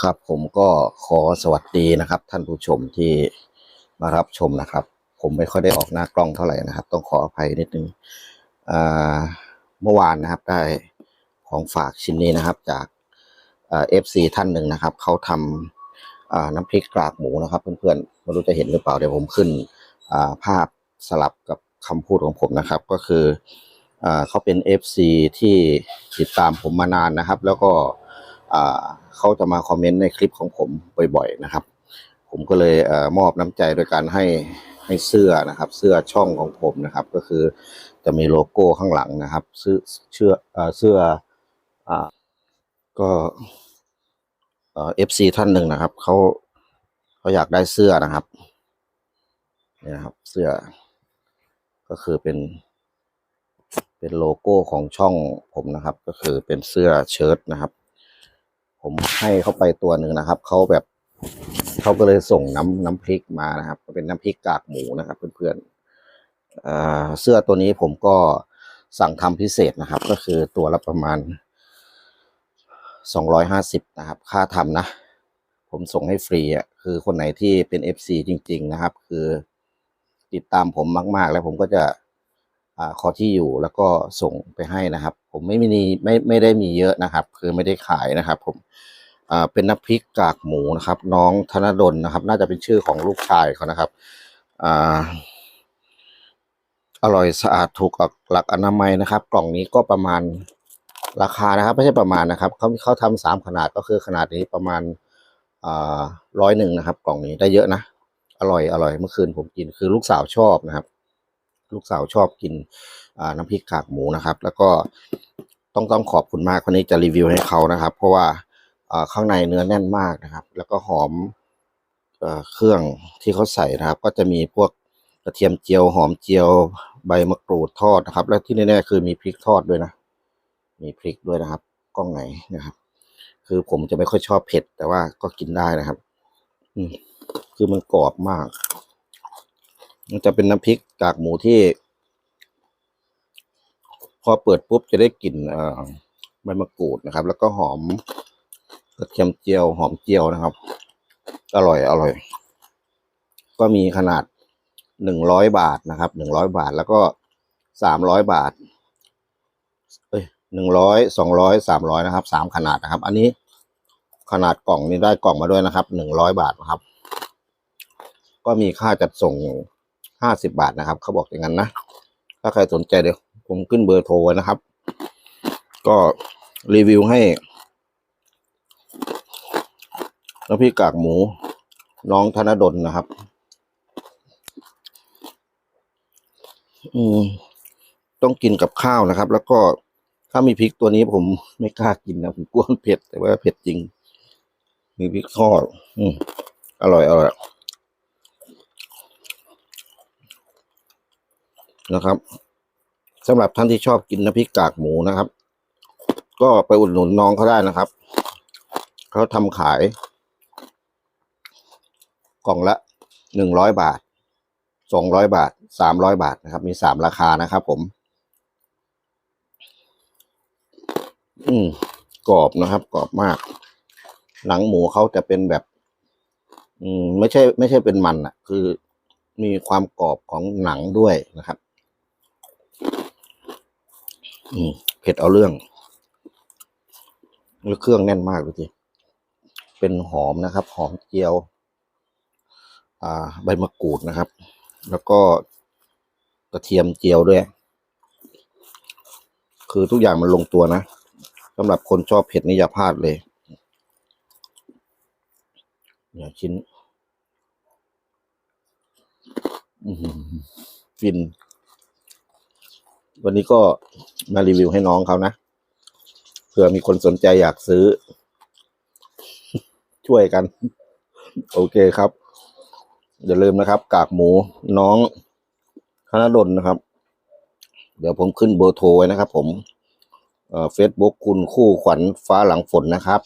ครับ ผมก็ขอสวัสดีนะครับ ท่านผู้ชมที่มารับชมนะครับ ผมไม่ค่อยได้ออกหน้ากล้องเท่าไหร่นะครับ ต้องขออภัยนิดนึงเมื่อวานนะครับได้ของฝากชิ้นนี้นะครับ จากเอฟซีท่านหนึ่งนะครับเขาทำอ่าน้ำพริกกรากหมูนะครับ เพื่อนๆไม่รู้จะเห็นหรือเปล่าเดี๋ยวผมขึ้นภาพสลับกับคำพูดของผมนะครับ ก็คืออเขาเป็น FC ที่ติดตามผมมานานนะครับ แล้วก็ เขาจะมาคอมเมนต์ในคลิปของผมบ่อยๆนะครับ ผมก็เลยอมอบน้ำใจโดยการให้ให้เสื้อนะครับ เสื้อช่องของผมนะครับ ก็คือจะมีโลโก้ข้างหลังนะครับ เสื้อเชื่อเสื้ออก็เอฟซีท่านหนึ่งนะครับเขาเขาอยากได้เสื้อนะครับเนี่ยนะครับ เสื้อก็คือเป็น เป็นโลโก้ของช่องผมนะครับ ก็คือเป็นเสื้อเชิ้ตนะครับ ผมให้เขาไปตัวหนึ่งนะครับเขาแบบเขาก็เลยส่งน้ำน้ำพริกมานะครับ เป็นน้ำพริกกากหมูนะครับ เพื่อนๆอ่าเสื้อตัวนี้ผมก็สั่งทำพิเศษนะครับ ก็คือตัวละประมาณสองร้อยห้าสิบนะครับ ค่าทำนะ ผมส่งให้ฟรีอะคือคนไหนที่เป็น FC จริง ๆ นะครับ คือติดตามผมมาก ๆ แล้วผมก็จะอขอที่อยู่แล้วก็ส่งไปให้นะครับ ผมไม่มีไม่ไม่ได้มีเยอะนะครับ คือไม่ได้ขายนะครับ ผมอ่าเป็นน้ำพริกกากหมูนะครับ น้องธนดลนะครับ น่าจะเป็นชื่อของลูกชายเขานะครับอ่าอร่อยสะอาดถูกหลักอนามัยนะครับ กล่องนี้ก็ประมาณราคานะครับ ไม่ใช่ประมาณนะครับเขาเขาทำสามขนาดก็คือขนาดนี้ประมาณร้อยหนึ่งนะครับ กล่องนี้ได้เยอะนะอร่อยอร่อยเมื่อคืนผมกินคือลูกสาวชอบนะครับ ลูกสาวชอบกินน้ำพริกกากหมูนะครับ แล้วก็ต้องต้องขอบคุณมากคนนี้จะรีวิวให้เขานะครับ เพราะว่าข้างในเนื้อแน่นมากนะครับ แล้วก็หอมเอเครื่องที่เขาใส่นะครับ ก็จะมีพวกกระเทียมเจียวหอมเจียวใบมะกรูดทอดนะครับ และที่แน่ๆคือมีพริกทอดด้วยนะ มีพริกด้วยนะครับ กล้องไหนนะครับ คือผมจะไม่ค่อยชอบเผ็ด แต่ว่าก็กินได้นะครับ อืมคือมันกรอบมาก จะเป็นน้ำพริกกากหมูที่ พอเปิดปุ๊บจะได้กลิ่นใบมะกรูดนะครับ แล้วก็หอมกระเทียมเจียวหอมเจียวนะครับ อร่อยอร่อย ก็มีขนาดหนึ่งร้อยบาทนะครับหนึ่งร้อยบาทแล้วก็สามร้อยบาท เอ้ยหนึ่งร้อยสองร้อยสามร้อยนะครับสามขนาดนะครับ อันนี้ขนาดกล่องนี้ได้กล่องมาด้วยนะครับหนึ่งร้อยบาทนะครับ ก็มีค่าจัดส่ง ห้าสิบาทนะครับ เขาบอกอย่างนั้นนะ ถ้าใครสนใจเดี๋ยวผมขึ้นเบอร์โทรนะครับ ก็รีวิวให้น้ำพริกกากหมู น้องธนดลนะครับ อืม ต้องกินกับข้าวนะครับ แล้วก็ถ้ามีพริกตัวนี้ผมไม่กล้ากินนะ ผมกลัวมันเผ็ด แต่ว่าเผ็ดจริง มีพริกทอด อืม อร่อยอร่อย นะครับสำหรับท่านที่ชอบกินน้ำพริกกากหมูนะครับ ก็ไปอุดหนุนน้องเขาได้นะครับ เขาทำขาย กล่องละหนึ่งร้อยบาทสองร้อยบาทสามร้อยบาทนะครับ มีสามราคานะครับ ผม อืมกรอบนะครับ กรอบมาก หนังหมูเขาจะเป็นแบบ อืมไม่ใช่ ไม่ใช่เป็นมันอะ คือมีความกรอบของหนังด้วยนะครับ อืมเผ็ดเอาเรื่อง แล้วเครื่องแน่นมากดูสิเป็นหอมนะครับ หอมเจียว อ่า ใบมะกรูดนะครับ แล้วก็กระเทียมเจียวด้วย คือทุกอย่างมันลงตัวนะสำหรับคนชอบเผ็ดนี่อย่าพลาดเลยเนี่ยชิ้นอือหือฟิน วันนี้ก็มารีวิวให้น้องเขานะเผื่อมีคนสนใจอยากซื้อ ช่วยกัน โอเคครับอย่าลืมนะครับ กากหมูน้องธนดลนะครับ เดี๋ยวผมขึ้นเบอร์โทรไว้นะครับ ผมเอ่อเฟซบุ๊กคุณคู่ขวัญฟ้าหลังฝนนะครับ